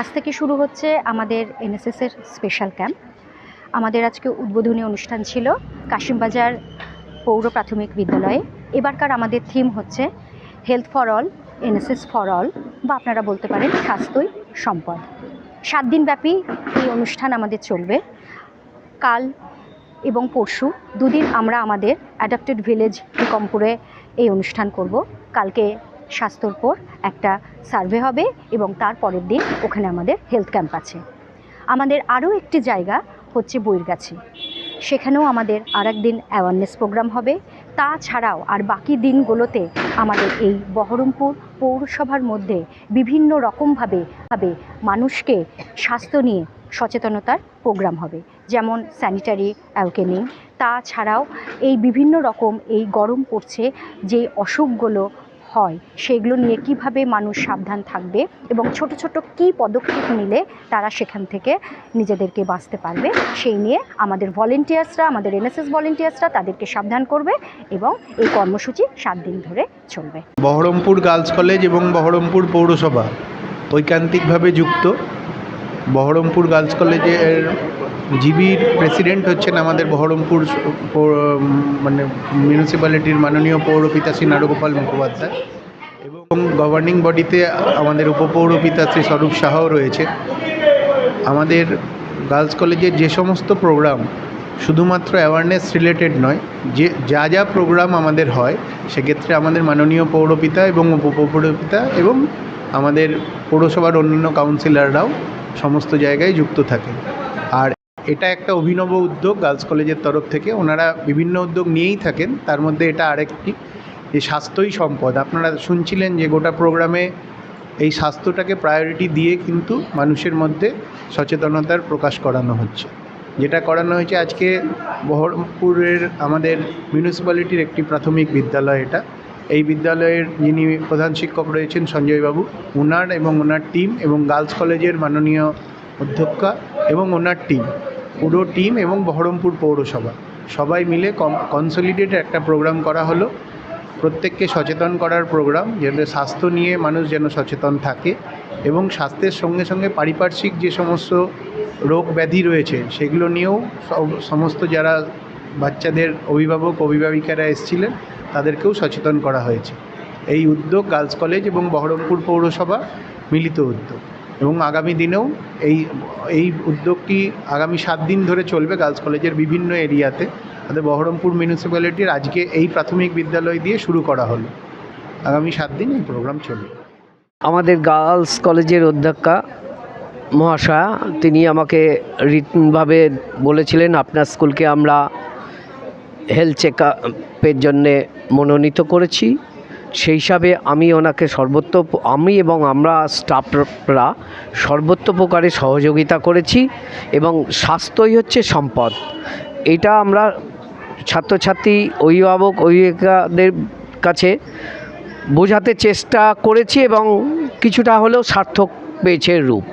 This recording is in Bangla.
আজ থেকে শুরু হচ্ছে আমাদের এনএসএসের স্পেশাল ক্যাম্প আমাদের আজকে উদ্বোধনী অনুষ্ঠান ছিল কাশিমবাজার পৌর প্রাথমিক বিদ্যালয়ে। এবারকার আমাদের থিম হচ্ছে health for all NSS for all বা আপনারা বলতে পারেন স্বাস্থ্যই সম্পদ। সাত দিনব্যাপী এই অনুষ্ঠান আমাদের চলবে। কাল এবং পরশু দুদিন আমরা আমাদের অ্যাডাপ্টেড ভিলেজ টিকমপুরে এই অনুষ্ঠান করব। কালকে স্বাস্থ্যর পর একটা সার্ভে হবে এবং তার পরের দিন ওখানে আমাদের হেলথ ক্যাম্প আছে। আমাদের আরও একটি জায়গা হচ্ছে বইরগাছি সেখানেও আমাদের আর দিন অ্যাওয়ারনেস প্রোগ্রাম হবে। তাছাড়াও আর বাকি দিনগুলোতে আমাদের এই বহরমপুর পৌরসভার মধ্যে বিভিন্ন রকমভাবে ভাবে মানুষকে স্বাস্থ্য নিয়ে সচেতনতার প্রোগ্রাম হবে। যেমন স্যানিটারি অ্যাওকেনিং তাছাড়াও এই বিভিন্ন রকম এই গরম পড়ছে যে অসুখগুলো হয়, সেগুলো নিয়ে কীভাবে মানুষ সাবধান থাকবে এবং ছোট ছোট কি পদক্ষেপ নিলে তারা সেখান থেকে নিজেদেরকে বাঁচতে পারবে, সেই নিয়ে আমাদের ভলেন্টিয়ার্সরা আমাদের এনএসএস ভলেন্টিয়ার্সরা তাদেরকে সাবধান করবে এবং এই কর্মসূচি সাত দিন ধরে চলবে। বহরমপুর গার্লস কলেজ এবং বহরমপুর পৌরসভা ঐকান্তিকভাবে যুক্ত। বহরমপুর গার্লস কলেজের জিবির প্রেসিডেন্ট হচ্ছেন আমাদের বহরমপুর মানে মিউনিসিপ্যালিটির মাননীয় পৌরপিতা শ্রী নারগোপাল মুখোপাধ্যায় এবং গভর্নিং বডিতে আমাদের উপপৌরপিতা শ্রী স্বরূপ সাহাও রয়েছে। আমাদের গার্লস কলেজের যে সমস্ত প্রোগ্রাম শুধুমাত্র অ্যাওয়ারনেস রিলেটেড নয়, যে, যা যা প্রোগ্রাম আমাদের হয়, সেক্ষেত্রে আমাদের মাননীয় পৌরপিতা এবং উপপৌরপিতা এবং আমাদের পৌরসভার অন্যান্য কাউন্সিলররাও সমস্ত জায়গায় যুক্ত থাকে। আর এটা একটা অভিনব উদ্যোগ গার্লস কলেজের তরফ থেকে। ওনারা বিভিন্ন উদ্যোগ নিয়েই থাকেন। তার মধ্যে এটা আরেকটি, যে স্বাস্থ্যই সম্পদ। আপনারা শুনছিলেন যে গোটা প্রোগ্রামে এই স্বাস্থ্যটাকে প্রায়োরিটি দিয়ে কিন্তু মানুষের মধ্যে সচেতনতার প্রকাশ করানো হচ্ছে। যেটা করানো হয়েছে আজকে বহরমপুরের আমাদের মিউনিসিপ্যালিটির একটি প্রাথমিক বিদ্যালয় এটা। এই বিদ্যালয়ের যিনি প্রধান শিক্ষক রয়েছেন সঞ্জয়বাবু ওনার এবং ওনার টিম এবং গার্লস কলেজের মাননীয় অধ্যক্ষা এবং ওনার টিম পুরো টিম এবং বহরমপুর পৌরসভা। সবাই মিলে কনসলিডেট একটা প্রোগ্রাম করা হলো। প্রত্যেককে সচেতন করার প্রোগ্রাম যেন স্বাস্থ্য নিয়ে মানুষ যেন সচেতন থাকে এবং স্বাস্থ্যের সঙ্গে সঙ্গে পারিপার্শ্বিক যে সমস্ত রোগ ব্যাধি রয়েছে, সেগুলো নিয়েও সমস্ত যারা বাচ্চাদের অভিভাবক, অভিভাবিকারা এসেছিলেন তাদেরকেও সচেতন করা হয়েছে। এই উদ্যোগ গার্লস কলেজ এবং বহরমপুর পৌরসভা মিলিত উদ্যোগ এবং আগামী দিনেও এই এই উদ্যোগটি আগামী সাত দিন ধরে চলবে গার্লস কলেজের বিভিন্ন এরিয়াতে। আমাদের বহরমপুর মিউনিসিপ্যালিটির আজকে এই প্রাথমিক বিদ্যালয় দিয়ে শুরু করা হলো। আগামী সাত দিন এই প্রোগ্রাম চলবে। আমাদের গার্লস কলেজের অধ্যক্ষা মহাশয়া, তিনি আমাকে রিটনভাবে বলেছিলেন, আপনার স্কুলকে আমরা হেলথ চেক আপের জন্যে মনোনীত করেছি। সেই হিসাবে আমি ওনাকে সর্বত্র আমি এবং আমরা স্টাফরা সর্বত্র প্রকারে সহযোগিতা করেছি এবং স্বাস্থ্যই হচ্ছে সম্পদ। এটা আমরা ছাত্রছাত্রী, অভিভাবক, অভিভাবিকাদের কাছে বোঝাতে চেষ্টা করেছি এবং কিছুটা হলেও সার্থক পেয়েছে রূপ।